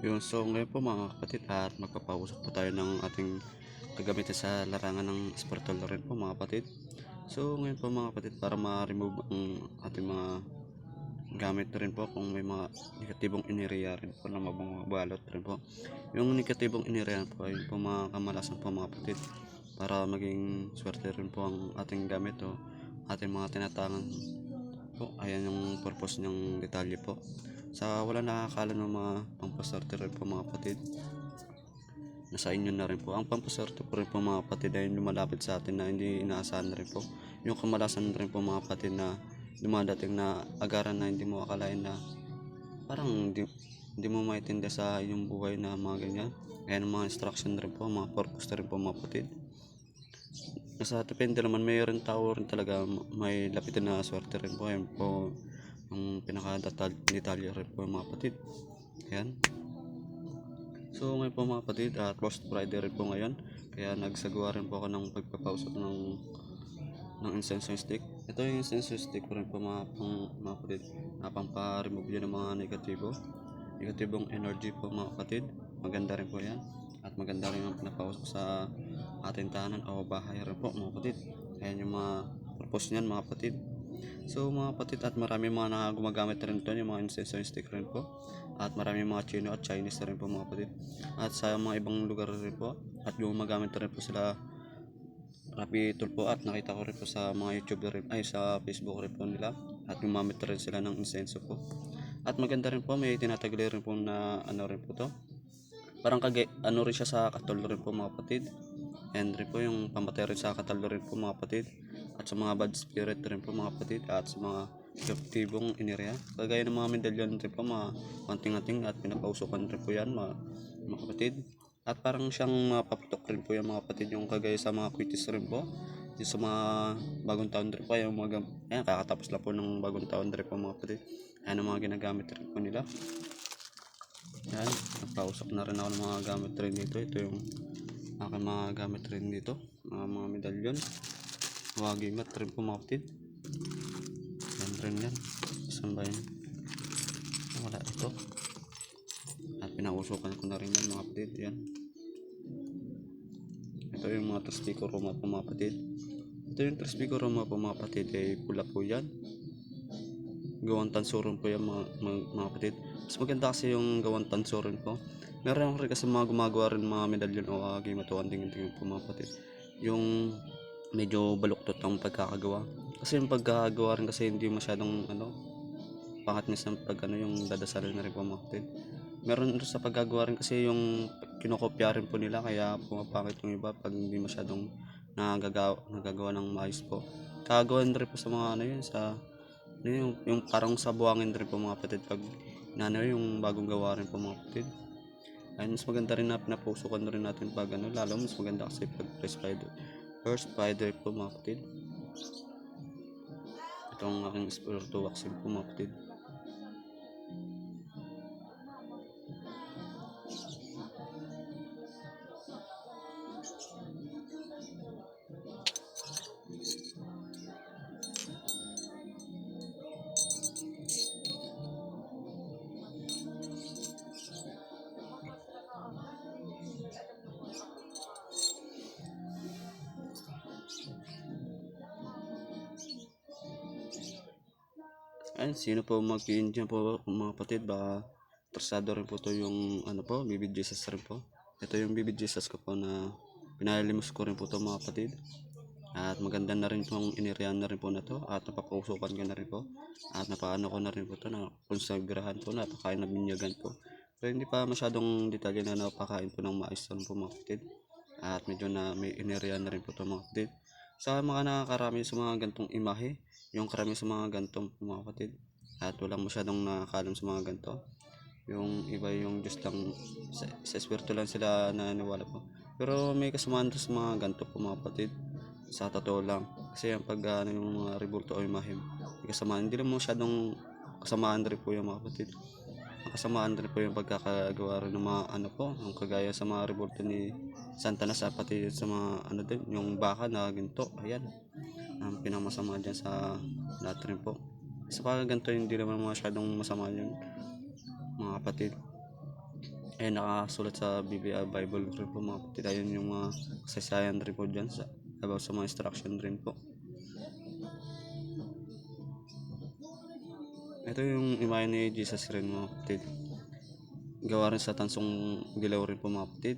Yun, so ngayon po mga kapatid at magpapausap po tayo ng ating gagamitin sa larangan ng spiritual rin po mga kapatid. So ngayon po mga kapatid para ma-remove ang ating mga gamit rin po kung may mga negatibong enerhiya rin po na mababalot rin po. Yung negatibong enerhiya po ay po mga kamalasan po mga kapatid para maging swerte rin po ang ating gamit o ating mga tinatangan po. Ayan yung purpose ng detalye po sa wala nakakala ng mga pampaswerte rin po mga kapatid. Nasa inyo na rin po. Ang pampaswerte po rin po mga kapatid ay lumalapit sa atin na hindi inaasahan rin po. Yung kamalasan rin po mga kapatid na dumadating na agaran na hindi mo akalain na parang hindi, hindi mo maintindihan sa iyong buhay na mga ganyan. Kaya mga instruction rin po mga purpose rin po mga kapatid. Nasa depende naman mayroon tao rin talaga may lapitan na swerte rin po. Ayun po pinaka-detalye rin po mga kapatid. Ayan. So ngayon po mga kapatid, at post Friday rin po ngayon. Kaya nagsagawa rin po ako ng pagpapausap ng ng incense stick. Ito yung incense stick ko rin po mga, pang, mga kapatid na pampa-remove yun ng mga negatibo. Negatibong energy po mga kapatid. Maganda rin po yan. At maganda rin yung pinapausap sa ating tahanan o bahay rin po mga kapatid. Ayan yung mga purpose niyan mga kapatid. So mga kapatid at marami mga na gumagamit rin ito yung mga incense stick rin po. At marami mga Chino at Chinese rin po mga kapatid. At sa mga ibang lugar rin po. At gumagamit rin po sila Rapi tool po at nakita ko rin po sa mga YouTube rin ay sa Facebook rin po nila at gumamit rin sila ng incense po. At maganda rin po may tinatagli rin po na ano rin po to. Parang kagay ano rin siya sa katol rin po mga kapatid. And rin po yung pamatay rin sa katalo rin po mga kapatid. At sa mga bad spirit rin po mga kapatid. At sa mga negatibong inerya. Kagaya ng mga medalyon rin po mga konting-ating at pinapausukan rin po yan mga, mga kapatid. At parang siyang mapaputok rin po yung mga kapatid yung kagaya sa mga quitis rin po. Yung sa mga bagong taon rin po. Yung mga, ayan, kakatapos lang po ng bagong taon rin po mga kapatid. Ayan ang mga ginagamit rin po nila. Yan, nagpausap na rin ako ng mga gamit rin dito. Ito yung aking mga gamit rin dito. Mga, mga medalyon. Wagi mat rin po mga kapatid. Yan rin yan. Saan ba yun? Wala ito. At pinausukan ko na rin yan mga kapatid. Yan. Ito yung mga trispico roma po mga kapatid. Ito yung trispico roma po mga kapatid. Eh, pula po yan. Gawang tansuron po yan mga, mga, mga kapatid. Mas maganda kasi yung gawang tansuron po. Meron ako rin kasi mga gumagawa rin mga medalyon o agi matuan tingin-tingin po mga kapatid. Yung medyo baluktot ang pagkakagawa. Kasi yung pagkakagawa rin kasi hindi masyadong ano, pangatnis ng pag ano yung dadasalin na rin kapatid. Meron rin sa paggagawa rin kasi yung kinokopya rin po nila kaya pumapangit yung iba pag hindi masyadong nagagawa, nagagawa ng maayos po. Kagawan rin po sa mga ano yun sa ano yung, yung parang sa buhangin rin po mga kapatid pag nano yung bagong gawa rin po mga kapatid. Ayun, mas maganda rin na pinapusukan na rin natin pag ano, lalo mas maganda kasi pag first spider. First spider po mga aking spiritual vaccine po mga. Ayun, sino po mag dyan po mga kapatid, baka trasado rin po to yung ano po, Baby Jesus rin po. Ito yung Baby Jesus ko po na pinalimus ko rin po to mga kapatid. At maganda na rin pong iniriyan na rin po na to at napapausukan ko na rin po. At napaano ko na rin po to na konsagrahan po, napakain na binyagan po. Pero hindi pa masyadong detalye na napakain po ng maayos po mga kapatid. At medyo na may iniriyan na rin po to mga kapatid. Sa mga nakakarami sa mga gantong imahe, yung karami sa mga po mga kapatid. At walang masyadong nakakalam sa mga ganto. Yung iba yung Diyos lang, sa, sa lang sila naniniwala po. Pero may kasamaan sa mga ganto po mga kapatid. Sa totoo lang. Kasi yung pag ano, yung mga rebulto o imahim, may kasamaan. Hindi lang masyadong kasamaan rin po yung mga kapatid. Ang kasamaan rin po yung pagkakagawa rin ng mga ano po, yung kagaya sa mga rebulto ni Santa Nasa pati sa mga ano din, yung baka na ginto. Ayan. Ang pinamasama dyan sa lahat rin po. Sa pagkaganto hindi naman masyadong masama yun mga kapatid. Ayun, nakasulat sa BBI Bible rin po mga kapatid. Ayun yung mga kasaysayan rin po dyan sa, about sa mga instruction rin po. Ito yung imahe ni Jesus rin mga kapatid. Gawa rin sa tansong dilaw rin po mga kapatid.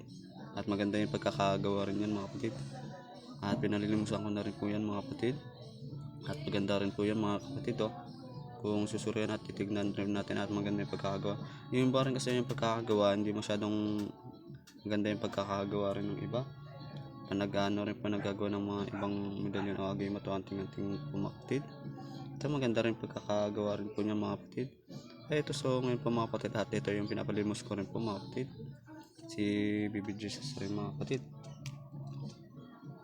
At maganda yung pagkakagawa rin yan mga kapatid. At pinalilimusan ko na rin po yan mga kapatid. At maganda rin po yan mga kapatid oh. Kung susurian at titignan rin natin at maganda yung pagkakagawa. Yung iba rin kasi yung pagkakagawa, hindi masyadong maganda yung pagkakagawa rin ng iba. Panag-ano rin pa nagagawa ng mga ibang medalyon o agay mato anting-anting po mga kapatid. Ito maganda rin pagkakagawa rin po niya mga kapatid. Ay ito so ngayon po mga kapatid at ito yung pinapalimos ko rin po mga kapatid. Si Bibi Jesus rin mga kapatid.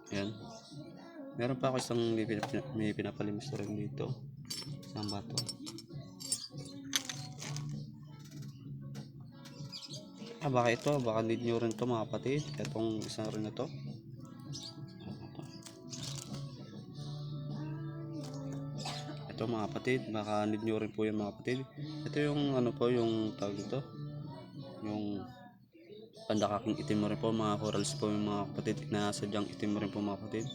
Ayan. Meron pa ako isang may, pinap- may pinapalimos rin dito. Saan ba to? Ah, baka ito. Baka need nyo rin to mga kapatid. Itong isa rin na to. Ito mga kapatid. Baka need nyo rin po yan mga kapatid. Ito yung ano po yung tawag ito. Yung pandakaking itim rin po mga corals po yung mga kapatid na sadyang itim rin po mga kapatid.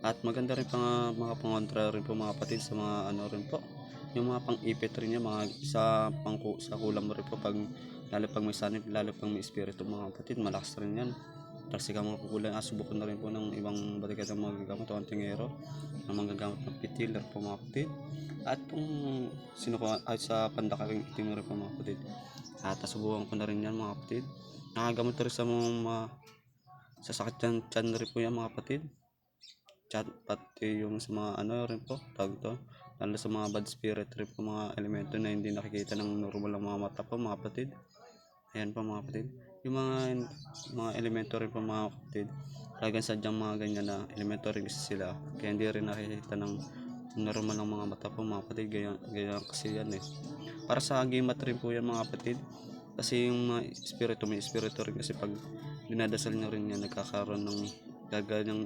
At maganda rin pa nga mga pangontra rin po mga kapatid sa mga ano rin po. Yung mga pang-ipit rin niya, mga sa, pang, sa kulam rin po pag lalo pag may sanib, lalo pag may espiritu mga kapatid, malakas rin yan. Kasi ka mga kukulan, ah, subukan na rin po ng ibang balikat ng mga gagamot o antingero ng mga gagamot ng pitiller po mga kapatid. At kung sino ko ay sa pandakaking itim rin po mga kapatid. At nasubukan ko na rin yan mga kapatid. Nakagamot na rin sa mga, mga sa sakit yan, tiyan rin po yan mga kapatid. Chat pati yung sa mga ano rin po tawag to lalo sa mga bad spirit rin po mga elemento na hindi nakikita ng normal ng mga mata po mga kapatid. Ayan po mga kapatid. Yung mga mga elemento rin po mga kapatid talagang sadyang mga ganyan na elemento rin kasi sila. Kaya hindi rin nakikita ng normal ng mga mata po mga kapatid. Gaya, gaya kasi yan eh. Para sa gimat rin po yan mga kapatid kasi yung mga espiritu may espiritu rin kasi pag dinadasal nyo rin yan nagkakaroon ng gagawin ng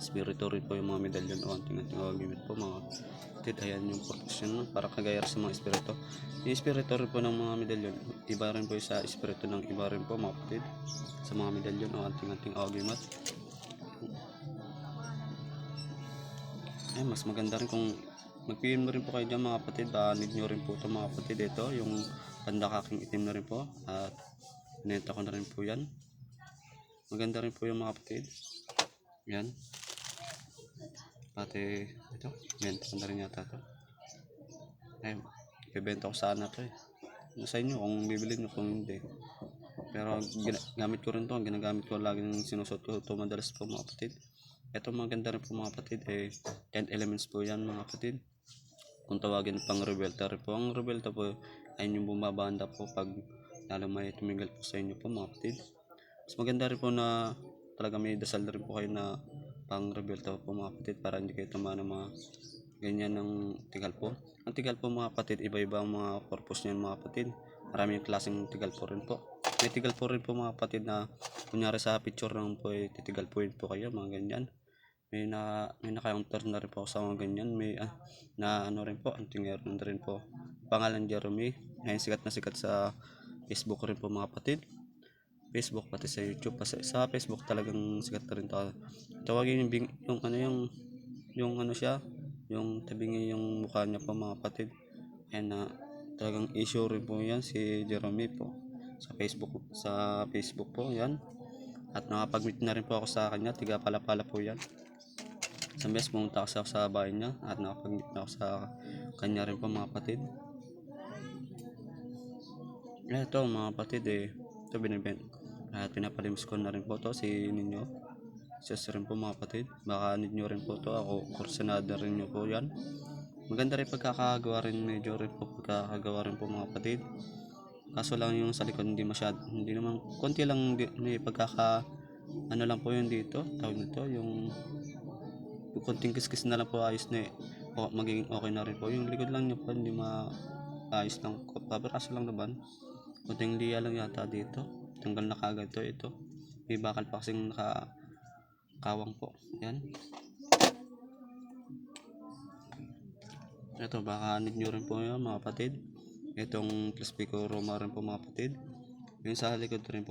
spirito rin po yung mga medalyon. O anting-anting gamit po mga kapatid ayan yung yun no? para kagaya sa mga espiritu. Yung espiritu rin po ng mga medalyon iba rin po sa espiritu ng iba rin po mga kapatid sa mga medalyon o anting-anting agimat ay mas maganda rin kung mag-PM rin po kayo dyan mga kapatid. Baka need nyo rin po ito mga kapatid. Ito yung pandakaking itim na rin po at binenta ko na rin po yan maganda rin po yung mga kapatid yan. Pati ito, benta ko na rin yata ito. Ay, ibebenta ko sana ito eh. Sa inyo kung bibili nyo kung hindi. Pero gamit ko rin to, ginagamit ko lagi ng sinusot ko ito madalas po mga kapatid. Ito maganda rin po mga kapatid eh 10 elements po yan mga kapatid. Kung tawagin pang rebelta po. Ang rebelta po ay yung bumabanda po pag lalo may tumigal po sa inyo po mga kapatid. Mas maganda rin po na talaga may dasal rin po kayo na pang rebelta po mga kapatid para hindi kayo tama ng mga ganyan ng tigal po. Ang tigal po mga kapatid, iba-iba ang mga purpose niyan mga kapatid. Maraming klaseng tigal po rin po. May tigal po rin po mga kapatid na kunyari sa picture lang po ay titigal po yun po kayo mga ganyan. May na may na-counter na rin po sa mga ganyan. May ah, na ano rin po, antingero na rin po. Pangalan Jeremy. Ngayon sikat na sikat sa Facebook rin po mga kapatid. Facebook pati sa YouTube pa sa, sa Facebook talagang sikat na rin to. Tawagin yung, yung ano yung yung ano siya, yung tabingi yung mukha niya po mga kapatid. Ayan na talagang issue rin po yan si Jeremy po sa Facebook sa Facebook po yan. At nakapag-meet na rin po ako sa kanya, tiga pala-pala po yan. Sa best pumunta ako sa, bahay niya at nakapag-meet na ako sa kanya rin po mga kapatid. Ito mga kapatid eh, ito binibenta. At pinapalims ko na rin po to si ninyo. Sus rin po mga kapatid. Baka need nyo rin po to. Ako, kursenada rin nyo po yan. Maganda rin pagkakagawa rin medyo rin po pagkakagawa rin po mga kapatid. Kaso lang yung sa likod hindi masyad, hindi naman, konti lang di, may pagkaka, ano lang po yun dito, tawag nito, yung, yung konting kiskis na lang po ayos na eh. O, magiging okay na rin po. Yung likod lang nyo po, hindi maayos lang. Pero kaso lang naman, konting liya lang yata dito. Tanggal na kagad to ito. May bakal pa kasing naka kawang po. Yan. Ito, baka need nyo rin po yun mga kapatid. Itong Crispy Roma rin po mga kapatid. Yung sa likod rin po